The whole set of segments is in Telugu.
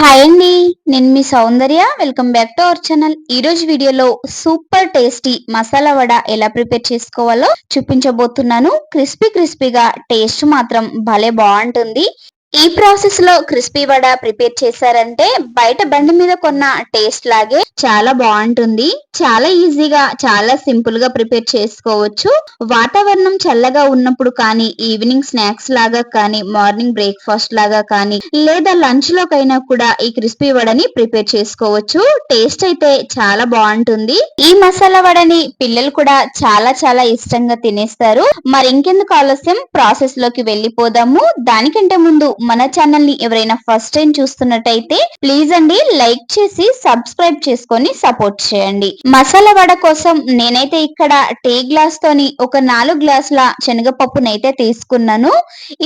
హాయ్ అండి నేను మీ Soundarya. Welcome back to our channel ఈ రోజు వీడియోలో సూపర్ టేస్టీ మసాలా వడ ఎలా ప్రిపేర్ చేసుకోవాలో చూపించబోతున్నాను. క్రిస్పీ క్రిస్పీగా టేస్ట్ మాత్రం భలే బాగుంటుంది. ఈ ప్రాసెస్లో క్రిస్పీ వడ ప్రిపేర్ చేశారంటే బయట బండి మీద కొన్న టేస్ట్ లాగే చాలా బాగుంటుంది. చాలా ఈజీగా చాలా సింపుల్గా ప్రిపేర్ చేసుకోవచ్చు. వాతావరణం చల్లగా ఉన్నప్పుడు కానీ ఈవినింగ్ స్నాక్స్ లాగా కానీ మార్నింగ్ బ్రేక్ఫాస్ట్ లాగా కానీ లేదా లంచ్ లోకైనా కూడా ఈ క్రిస్పీ వడని ప్రిపేర్ చేసుకోవచ్చు. టేస్ట్ అయితే చాలా బాగుంటుంది. ఈ మసాలా వడని పిల్లలు కూడా చాలా చాలా ఇష్టంగా తినేస్తారు. మరి ఇంకెందుకు ఆలస్యం? ప్రాసెస్లోకి వెళ్ళిపోదాము. దానికంటే ముందు మన ఛానల్ని ఎవరైనా ఫస్ట్ టైం చూస్తున్నట్టయితే ప్లీజ్ అండి లైక్ చేసి సబ్స్క్రైబ్ చేసుకొని సపోర్ట్ చేయండి. మసాలా వడ కోసం నేనైతే ఇక్కడ టీ గ్లాస్ తోని ఒక నాలుగు గ్లాసుల శనగపప్పునైతే తీసుకున్నాను.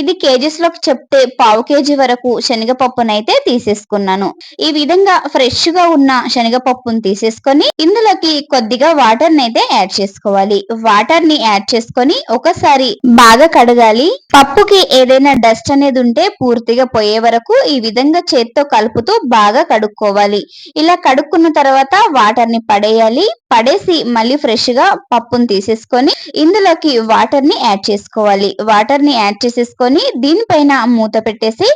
ఇది కేజీస్లోకి చెప్తే పావు కేజీ వరకు శనగపప్పునైతే తీసేసుకున్నాను. ఈ విధంగా ఫ్రెష్గా ఉన్న శనగపప్పును తీసేసుకొని ఇందులోకి కొద్దిగా వాటర్ అయితే యాడ్ చేసుకోవాలి. వాటర్ని యాడ్ చేసుకొని ఒకసారి బాగా కడగాలి. పప్పుకి ఏదైనా డస్ట్ అనేది ఉంటే పూర్తిగా పోయే వరకు ఈ విధంగా చేత్తో కలుపుతూ బాగా కడుక్కోవాలి. ఇలా కడుక్కున్న తర్వాత వాటర్ని పడేయాలి. పడేసి మళ్ళీ ఫ్రెష్గా పప్పును తీసేసుకొని ఇందులోకి వాటర్ని యాడ్ చేసుకోవాలి. వాటర్ని యాడ్ చేసేసుకొని దీనిపైన మూత పెట్టేసి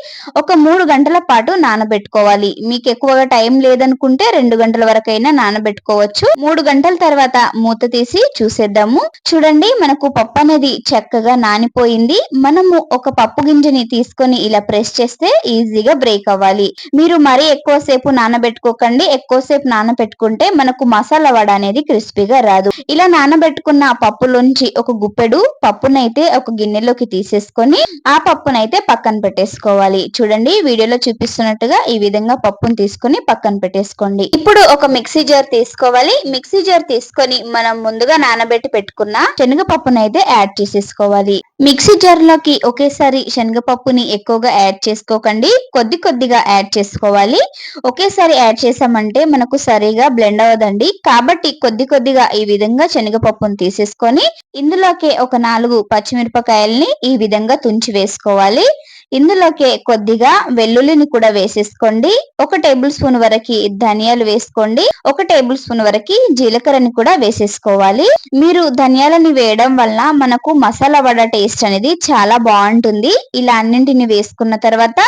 ఒక మూడు గంటల పాటు నానబెట్టుకోవాలి. మీకు ఎక్కువగా టైం లేదనుకుంటే రెండు గంటల వరకైనా నానబెట్టుకోవచ్చు. మూడు గంటల తర్వాత మూత తీసి చూసేద్దాము. చూడండి మనకు పప్పు అనేది చక్కగా నానిపోయింది. మనము ఒక పప్పు గింజని తీసుకొని ఇలా ప్రెస్ చేస్తే ఈజీగా బ్రేక్ అవ్వాలి. మీరు మరీ ఎక్కువసేపు నానబెట్టుకోకండి. ఎక్కువసేపు నానబెట్టుకుంటే మనకు మసాలా వడ అనేది క్రిస్పీగా రాదు. ఇలా నానబెట్టుకున్న పప్పులోంచి ఒక గుప్పెడు పప్పునైతే ఒక గిన్నెలోకి తీసేసుకొని ఆ పప్పునైతే పక్కన పెట్టేసుకోవాలి. చూడండి వీడియోలో చూపిస్తున్నట్టుగా ఈ విధంగా పప్పును తీసుకొని పక్కన పెట్టేసుకోండి. ఇప్పుడు ఒక మిక్సీ జార్ తీసుకోవాలి. మిక్సీ జార్ తీసుకొని మనం ముందుగా నానబెట్టి పెట్టుకున్న శనగపప్పునైతే యాడ్ చేసేసుకోవాలి. మిక్సీ జార్లోకి ఒకేసారి శనగపప్పుని ఎక్కువగా యాడ్ చేసుకోకండి. కొద్ది కొద్దిగా యాడ్ చేసుకోవాలి. ఒకేసారి యాడ్ చేసామంటే మనకు సరిగా బ్లెండ్ అవ్వదండి. కాబట్టి కొద్ది కొద్దిగా ఈ విధంగా శనగపప్పును తీసేసుకొని ఇందులోకి ఒక నాలుగు పచ్చిమిరపకాయల్ని ఈ విధంగా తుంచి వేసుకోవాలి. ఇందులోకి కొద్దిగా వెల్లుల్లిని కూడా వేసేసుకోండి. ఒక టేబుల్ స్పూన్ వరకు ధనియాలు వేసుకోండి. ఒక టేబుల్ స్పూన్ వరకు జీలకర్రని కూడా వేసేసుకోవాలి. మీరు ధనియాలని వేయడం వల్ల మనకు మసాలా వడ టేస్ట్ అనేది చాలా బాగుంటుంది. ఇలా అన్నింటిని వేసుకున్న తర్వాత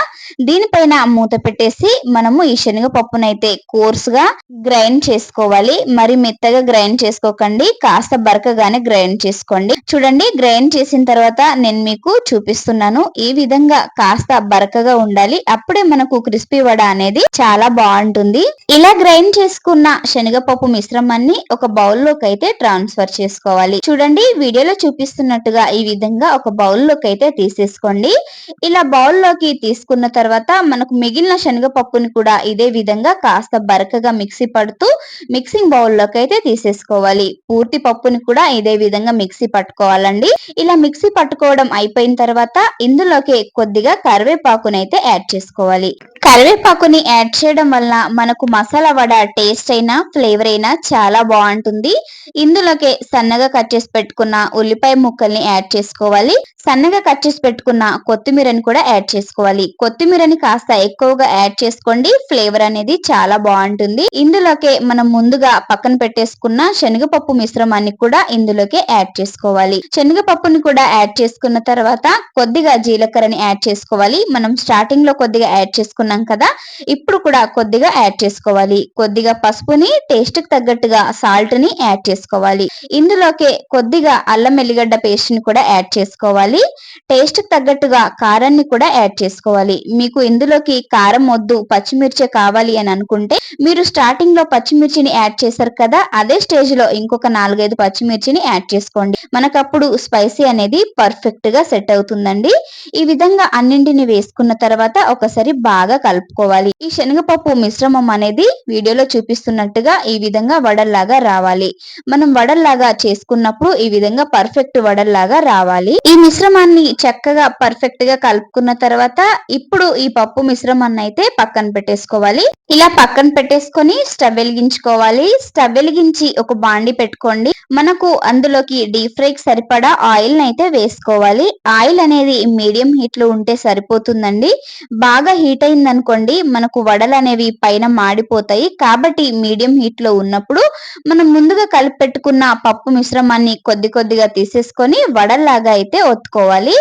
దీనిపైన మూత పెట్టేసి మనము ఈ శనగపప్పునైతే కోర్స్గా గ్రైండ్ చేసుకోవాలి. మరి మెత్తగా గ్రైండ్ చేసుకోకండి. కాస్త బరకగానే గ్రైండ్ చేసుకోండి. చూడండి గ్రైండ్ చేసిన తర్వాత నేను మీకు చూపిస్తున్నాను. ఈ విధంగా కాస్త బరకగా ఉండాలి. అప్పుడే మనకు క్రిస్పీ వడ అనేది చాలా బాగుంటుంది. ఇలా గ్రైండ్ చేసుకున్న శనగపప్పు మిశ్రమాన్ని ఒక బౌల్లోకి అయితే ట్రాన్స్ఫర్ చేసుకోవాలి. చూడండి వీడియోలో చూపిస్తున్నట్టుగా ఈ విధంగా ఒక బౌల్లోకి అయితే తీసేసుకోండి. ఇలా బౌల్లోకి తీసుకున్న తర్వాత మనకు మిగిలిన శనగపప్పుని కూడా ఇదే విధంగా కాస్త బరకగా మిక్సీ పడుతూ మిక్సింగ్ బౌల్లోకి అయితే తీసేసుకోవాలి. పూర్తి పప్పుని కూడా ఇదే విధంగా మిక్సీ పట్టుకోవాలండి. ఇలా మిక్సీ పట్టుకోవడం అయిపోయిన తర్వాత ఇందులోకి కొద్దిగా కరివేపాకునైతే యాడ్ చేసుకోవాలి. కరివేపాకుని యాడ్ చేయడం వల్ల మనకు మసాలా వడ టేస్ట్ అయినా ఫ్లేవర్ అయినా చాలా బాగుంటుంది. ఇందులోకి సన్నగా కట్ చేసి పెట్టుకున్న ఉల్లిపాయ ముక్కల్ని యాడ్ చేసుకోవాలి. సన్నగా కట్ చేసి పెట్టుకున్న కొత్తిమీరని కూడా యాడ్ చేసుకోవాలి. కొత్తిమీరని కాస్త ఎక్కువగా యాడ్ చేసుకోండి. ఫ్లేవర్ అనేది చాలా బాగుంటుంది. ఇందులోకి మనం ముందుగా పక్కన పెట్టేసుకున్న శనగపప్పు మిశ్రమాన్ని కూడా ఇందులోకి యాడ్ చేసుకోవాలి. శనగపప్పుని కూడా యాడ్ చేసుకున్న తర్వాత కొద్దిగా జీలకర్రని యాడ్ చేసుకోవాలి. మనం స్టార్టింగ్లో కొద్దిగా యాడ్ చేసుకున్నాం కదా ఇప్పుడు కూడా కొద్దిగా యాడ్ చేసుకోవాలి. కొద్దిగా పసుపుని టేస్ట్కి తగ్గట్టుగా సాల్ట్ని యాడ్ చేసుకోవాలి. ఇందులోకి కొద్దిగా అల్లం ఎల్లిగడ్డ పేస్ట్ని కూడా యాడ్ చేసుకోవాలి. టేస్ట్కి తగ్గట్టుగా కారాన్ని కూడా యాడ్ చేసుకోవాలి. మీకు ఇందులోకి కారం వద్దు పచ్చిమిర్చి కావాలి అని అనుకుంటే మీరు స్టార్టింగ్లో పచ్చిమిర్చిని యాడ్ చేశారు కదా అదే స్టేజ్లో ఇంకొక నాలుగైదు పచ్చిమిర్చిని యాడ్ చేసుకోండి. మనకప్పుడు స్పైసీ అనేది పర్ఫెక్ట్గా సెట్ అవుతుందండి. ఈ విధంగా అన్నింటిని వేసుకున్న తర్వాత ఒకసారి బాగా కలుపుకోవాలి. ఈ శనగపప్పు మిశ్రమం అనేది వీడియోలో చూపిస్తున్నట్టుగా ఈ విధంగా వడల్లాగా రావాలి. మనం వడల్లాగా చేసుకున్నప్పుడు ఈ విధంగా పర్ఫెక్ట్ వడల్లాగా రావాలి. ఈ మిశ్రమాన్ని చక్కగా పర్ఫెక్ట్గా కలుపుకున్న తర్వాత ఇప్పుడు ఈ పప్పు మిశ్రమాన్ని అయితే పక్కన పెట్టేసుకోవాలి. ఇలా పక్కన పెట్టేసుకొని స్టవ్ వెలిగించుకోవాలి. స్టవ్ వెలిగించి ఒక బాండి పెట్టుకోండి. మనకు అందులోకి డీప్ ఫ్రై సరిపడా ఆయిల్ అయితే వేసుకోవాలి. ఆయిల్ అనేది మీడియం హీట్లో ఉంటే సరిపోతుందండి. బాగా హీట్ అయింది అనుకోండి మనకు వడలు అనేవి పైన మాడిపోతాయి. కాబట్టి మీడియం హీట్లో ఉన్నప్పుడు మనం ముందుగా కలిపి పెట్టుకున్న పప్పు మిశ్రమాన్ని కొద్ది కొద్దిగా తీసేసుకొని వడల్లాగా అయితే ఒత్తుకోవాలి.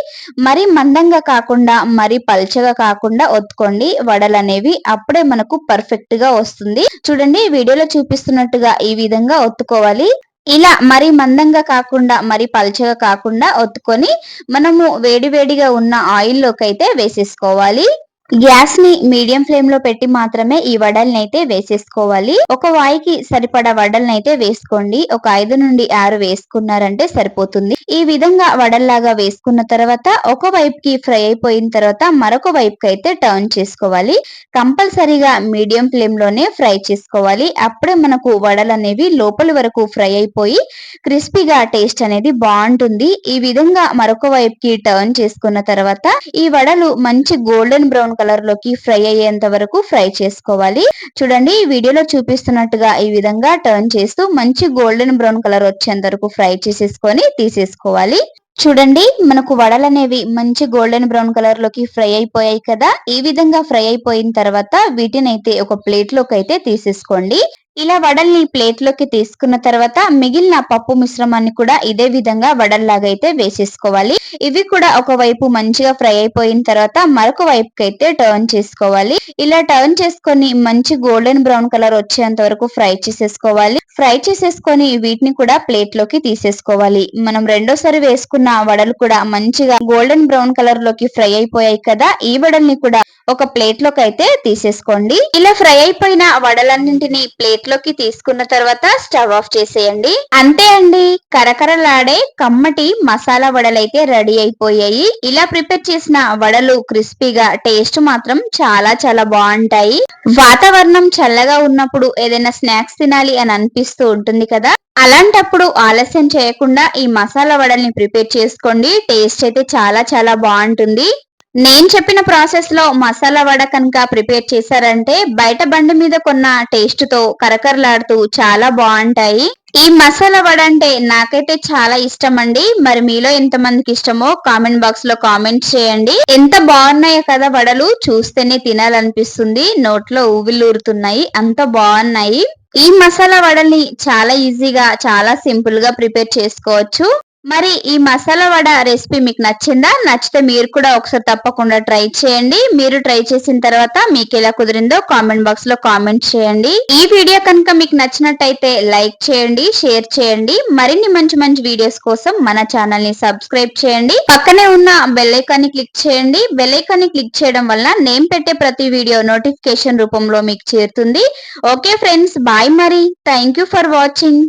మరి మందంగా కాకుండా మరి పల్చగా కాకుండా ఒత్తుకోండి. వడలు అనేవి అప్పుడే మనకు పర్ఫెక్ట్గా వస్తుంది. చూడండి వీడియోలో చూపిస్తున్నట్టుగా ఈ విధంగా ఒత్తుకోవాలి. ఇలా మరి మందంగా కాకుండా మరి పల్చగా కాకుండా ఒత్తుకొని మనము వేడివేడిగా ఉన్న ఆయిల్లోకి అయితే వేసేసుకోవాలి. గ్యాస్ని మీడియం ఫ్లేమ్లో పెట్టి మాత్రమే ఈ వడల్ని అయితే వేసేసుకోవాలి. ఒక వాయికి సరిపడా వడల్ని అయితే వేసుకోండి. ఒక ఐదు నుండి ఆరు వేసుకున్నారంటే సరిపోతుంది. ఈ విధంగా వడల్లాగా వేసుకున్న తర్వాత ఒక వైపుకి ఫ్రై అయిపోయిన తర్వాత మరొక వైపుకి అయితే టర్న్ చేసుకోవాలి. కంపల్సరీగా మీడియం ఫ్లేమ్లోనే ఫ్రై చేసుకోవాలి. అప్పుడే మనకు వడలు అనేవి లోపలి వరకు ఫ్రై అయిపోయి క్రిస్పీగా టేస్ట్ అనేది బాగుంటుంది. ఈ విధంగా మరొక వైపుకి టర్న్ చేసుకున్న తర్వాత ఈ వడలు మంచి గోల్డెన్ బ్రౌన్ కలర్లోకి ఫ్రై అయ్యేంత వరకు ఫ్రై చేసుకోవాలి. చూడండి ఈ వీడియోలో చూపిస్తున్నట్టుగా ఈ విధంగా టర్న్ చేస్తూ మంచి గోల్డెన్ బ్రౌన్ కలర్ వచ్చేంత వరకు ఫ్రై చేసేసుకొని తీసేసుకోవాలి. చూడండి మనకు వడలు అనేవి మంచి గోల్డెన్ బ్రౌన్ కలర్లోకి ఫ్రై అయిపోయాయి కదా. ఈ విధంగా ఫ్రై అయిపోయిన తర్వాత వీటిని అయితే ఒక ప్లేట్లోకి అయితే తీసేసుకోండి. ఇలా వడల్ని ప్లేట్లోకి తీసుకున్న తర్వాత మిగిలిన పప్పు మిశ్రమాన్ని కూడా ఇదే విధంగా వడల్లాగా అయితే వేసేసుకోవాలి. ఇవి కూడా ఒక వైపు మంచిగా ఫ్రై అయిపోయిన తర్వాత మరొక వైపుకి అయితే టర్న్ చేసుకోవాలి. ఇలా టర్న్ చేసుకొని మంచి గోల్డెన్ బ్రౌన్ కలర్ వచ్చేంత వరకు ఫ్రై చేసేసుకోవాలి. ఫ్రై చేసేసుకొని వీటిని కూడా ప్లేట్లోకి తీసేసుకోవాలి. మనం రెండోసారి వేసుకున్న వడలు కూడా మంచిగా గోల్డెన్ బ్రౌన్ కలర్లోకి ఫ్రై అయిపోయాయి కదా ఈ వడల్ని కూడా ఒక ప్లేట్లోకి అయితే తీసేసుకోండి. ఇలా ఫ్రై అయిపోయిన వడలన్నింటినీ ప్లేట్ ప్లేట్లోకి తీసుకున్న తర్వాత స్టవ్ ఆఫ్ చేసేయండి. అంతే అండి. కరకరలాడే కమ్మటి మసాలా వడలైతే రెడీ అయిపోయాయి. ఇలా ప్రిపేర్ చేసిన వడలు క్రిస్పీగా టేస్ట్ మాత్రం చాలా చాలా బాగుంటాయి. వాతావరణం చల్లగా ఉన్నప్పుడు ఏదైనా స్నాక్స్ తినాలి అని అనిపిస్తూ ఉంటుంది కదా? అలాంటప్పుడు ఆలస్యం చేయకుండా ఈ మసాలా వడల్ని ప్రిపేర్ చేసుకోండి. టేస్ట్ అయితే చాలా చాలా బాగుంటుంది. నేను చెప్పిన ప్రాసెస్లో మసాలా వడ కనుక ప్రిపేర్ చేశారంటే బయట బండి మీద కొన్న టేస్ట్తో కరకరలాడుతూ చాలా బాగుంటాయి. ఈ మసాలా వడ అంటే నాకైతే చాలా ఇష్టం అండి. మరి మీలో ఎంత మందికి ఇష్టమో కామెంట్ బాక్స్లో కామెంట్ చేయండి. ఎంత బాగున్నాయో కదా వడలు చూస్తేనే తినాలనిపిస్తుంది. నోట్లో ఊవిలూరుతున్నాయి అంత బాగున్నాయి. ఈ మసాలా వడల్ని చాలా ఈజీగా చాలా సింపుల్గా ప్రిపేర్ చేసుకోవచ్చు. మరి ఈ మసాలా వడ రెసిపీ మీకు నచ్చిందా? నచ్చితే మీరు కూడా ఒకసారి తప్పకుండా ట్రై చేయండి. మీరు ట్రై చేసిన తర్వాత మీకు ఎలా కుదిరిందో కామెంట్ బాక్స్లో కామెంట్ చేయండి. ఈ వీడియో కనుక మీకు నచ్చినట్టయితే లైక్ చేయండి షేర్ చేయండి. మరిన్ని మంచి మంచి వీడియోస్ కోసం మన ఛానల్ని సబ్స్క్రైబ్ చేయండి. పక్కనే ఉన్న బెల్ ఐకాన్ని క్లిక్ చేయండి. బెల్ ఐకాన్ని క్లిక్ చేయడం వల్ల నేను పెట్టే ప్రతి వీడియో నోటిఫికేషన్ రూపంలో మీకు చేరుతుంది. ఓకే ఫ్రెండ్స్ బాయ్ మరి. Thank for watching.